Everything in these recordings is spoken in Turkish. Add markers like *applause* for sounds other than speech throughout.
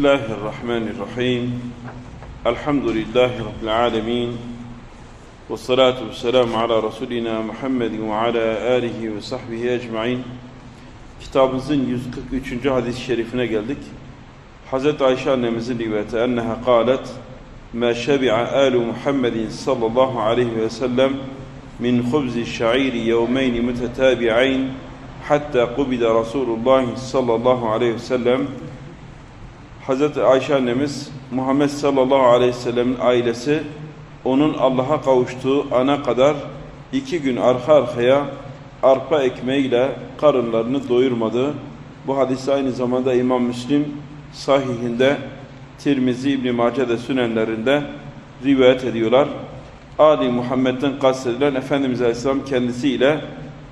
الله الرحمن الرحيم الحمد لله رب العالمين والصلاة والسلام على رسولنا محمد وعلى آله وصحبه أجمعين كتاب Kitabımızın 143. الشريفنا قال لك geldik. عائشة Ayşe annemizin rivayeti أنها قالت ما شبع آل محمد صلى الله عليه وسلم من خبز الشعير يومين متتابعين حتى قبض رسول الله صلى الله عليه وسلم Hazreti Ayşe annemiz Muhammed sallallahu aleyhi ve sellemin ailesi onun Allah'a kavuştuğu ana kadar iki gün arka arkaya arpa ekmeğiyle karınlarını doyurmadı. Bu hadisi aynı zamanda İmam Müslim sahihinde Tirmizi İbn Mace'de sünenlerinde rivayet ediyorlar. Ali Muhammed'den kastedilen Efendimiz Aleyhisselam kendisiyle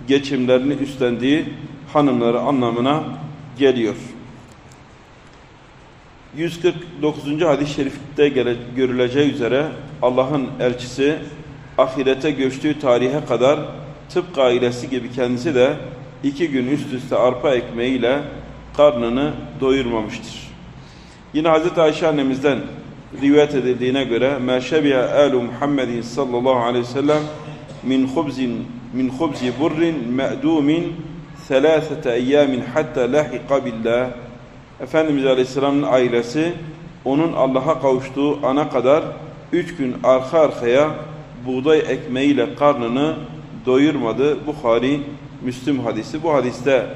geçimlerini üstlendiği hanımları anlamına geliyor. 149. hadis-i şerifte görüleceği üzere Allah'ın elçisi ahirete göçtüğü tarihe kadar tıpkı ailesi gibi kendisi de iki gün üst üste arpa ekmeğiyle karnını doyurmamıştır. Yine Hz. Ayşe annemizden rivayet edildiğine göre meşebiye elu Muhammedin sallallahu aleyhi ve sellem min khubzin min khubzi burrin me'dumin thelâthete eyyamin hatta lahiqa billah Efendimiz Aleyhisselam'ın ailesi onun Allah'a kavuştuğu ana kadar üç gün arka arkaya buğday ekmeğiyle karnını doyurmadı. Bukhari Müslüm hadisi. Bu hadiste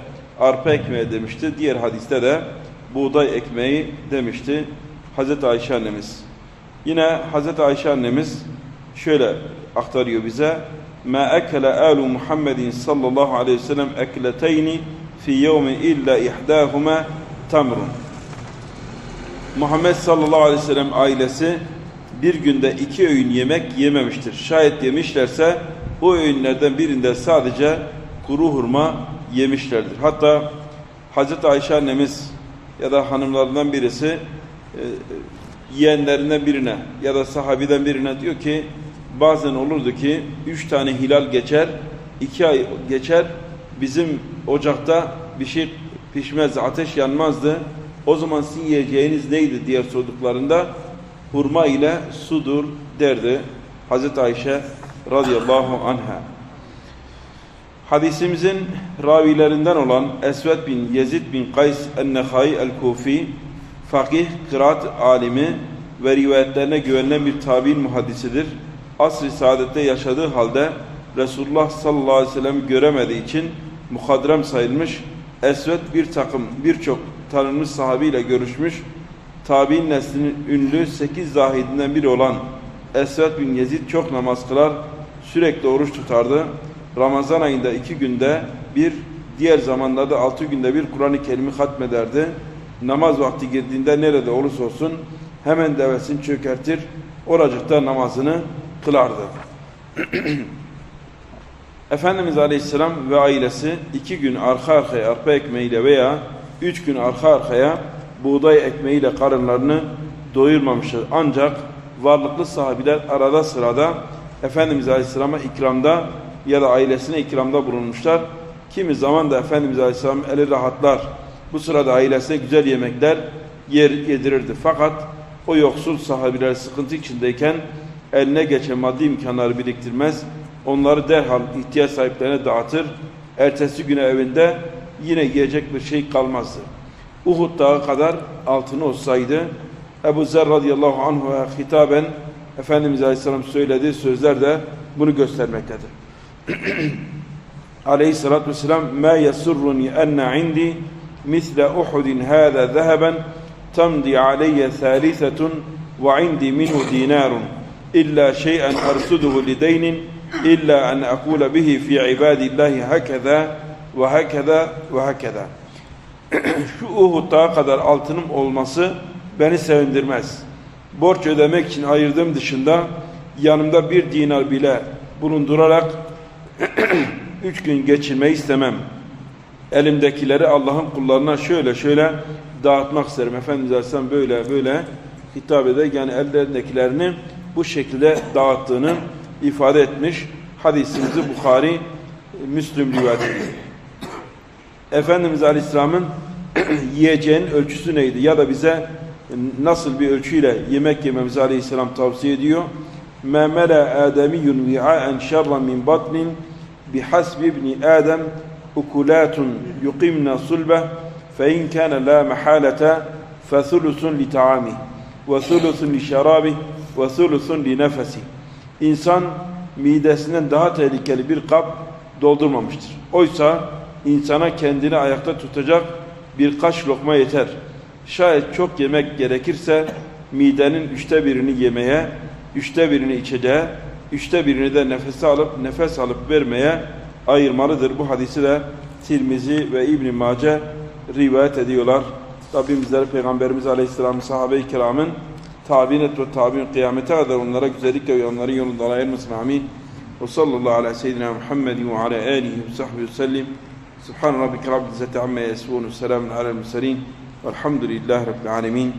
arpa ekmeği demişti. Diğer hadiste de buğday ekmeği demişti Hazreti Ayşe annemiz. Yine Hazreti Ayşe annemiz şöyle aktarıyor bize. Ma ekele alu Muhammedin sallallahu aleyhi ve sellem ekleteyni fi yevmin illa ihdahuma tamrun. Muhammed sallallahu aleyhi ve sellem ailesi bir günde iki öğün yemek yememiştir. Şayet yemişlerse bu öğünlerden birinde sadece kuru hurma yemişlerdir. Hatta Hazreti Ayşe annemiz ya da hanımlarından birisi e, yeğenlerinden birine ya da sahabiden birine diyor ki bazen olurdu ki üç tane hilal geçer, iki ay geçer bizim ocakta bir şey pişmez, ateş yanmazdı. O zaman sizin yiyeceğiniz neydi diye sorduklarında hurma ile sudur derdi Hazreti Ayşe radıyallahu anha. Hadisimizin ravilerinden olan Esved bin Yezid bin Kays el-Nehai el-Kufi fakih, kıraat alimi ve rivayetlerine güvenilen bir tabi'in muhaddisidir. Asr-ı saadette yaşadığı halde Resulullah sallallahu aleyhi ve sellem göremediği için muhadrem sayılmış Esved bir takım birçok tanınmış sahabiyle görüşmüş. Tabi'in neslinin ünlü sekiz zahidinden biri olan Esved bin Yezid çok namaz kılar, sürekli oruç tutardı. Ramazan ayında iki günde bir, diğer zamanlarda altı günde bir Kur'an-ı Kerim'i hatmederdi. Namaz vakti girdiğinde nerede olursa olsun hemen devesini çökertir, oracıkta namazını kılardı. *clears throat* Efendimiz Aleyhisselam ve ailesi iki gün arka arkaya arpa ekmeğiyle veya üç gün arka arkaya buğday ekmeğiyle karınlarını doyurmamıştır. Ancak varlıklı sahabiler arada sırada Efendimiz Aleyhisselam'a ikramda ya da ailesine ikramda bulunmuşlar. Kimi zaman da Efendimiz Aleyhisselam eli rahatlar. Bu sırada ailesine güzel yemekler yer yedirirdi. Fakat o yoksul sahabiler sıkıntı içindeyken eline geçen maddi imkanları biriktirmez Onları derhal ihtiyaç sahiplerine dağıtır. Ertesi güne evinde yine yiyecek bir şey kalmazdı. Uhud dağı kadar altını olsaydı Ebu Zer radıyallahu anhu'a hitaben Efendimiz Aleyhisselam söylediği sözler de bunu göstermektedir. *clears throat* Aleyhissalatü vesselam ma yesurruni enne indi misle Uhudin hâzâ zeheben tamdi aleyye thâlisetun ve indi minhu dinarun illa şey'en arsuduhu lideynin illa en akula bihi fi ibadillahi hakeza ve hakeza. *clears throat* Şu Uhud dağı kadar altınım olması beni sevindirmez. Borç ödemek için ayırdığım dışında yanımda bir dinar bile bulundurarak *clears throat* üç gün geçirmeyi istemem. Elimdekileri Allah'ın kullarına şöyle şöyle dağıtmak isterim. Efendimiz Aleyhisselam böyle böyle hitap eder. Yani ellerindekilerini bu şekilde dağıttığını ifade etmiş hadisimizi Bukhari Müslüm rivayet ediyor. Efendimiz Aleyhisselam'ın *clears throat* yiyeceğin ölçüsü neydi? Ya da bize nasıl bir ölçüyle yemek yememizi Aleyhisselam tavsiye ediyor. Memele ademiyyun vi'a'en şerran min batnin bihasbi ibni Adem ukulatun yuqimna sulbe fe in kana la mahalete fe sulusun li taami ve sulusun li şerabi ve sulusun li nefesi. İnsan midesinden daha tehlikeli bir kap doldurmamıştır. Oysa insana kendini ayakta tutacak birkaç lokma yeter. Şayet çok yemek gerekirse midenin üçte birini yemeye, üçte birini içeceğe, üçte birini de nefes alıp nefes alıp vermeye ayırmalıdır. Bu hadisi de Tirmizi ve İbn Mace rivayet ediyorlar. Rabbim bizleri Peygamberimiz Aleyhisselam'ın sahabe-i kiramın تابعين والتابعين قيامته ذرونلر güzellik ve onların yolunda ayırmasın amin. Ve sallallahu ala seyyidina Muhammed ve ala alihi ve sahbihi sellem. Subhan rabbike rabbil izzati amma yasifun ve selamun alel murselin. Velhamdülillahi rabbil alamin.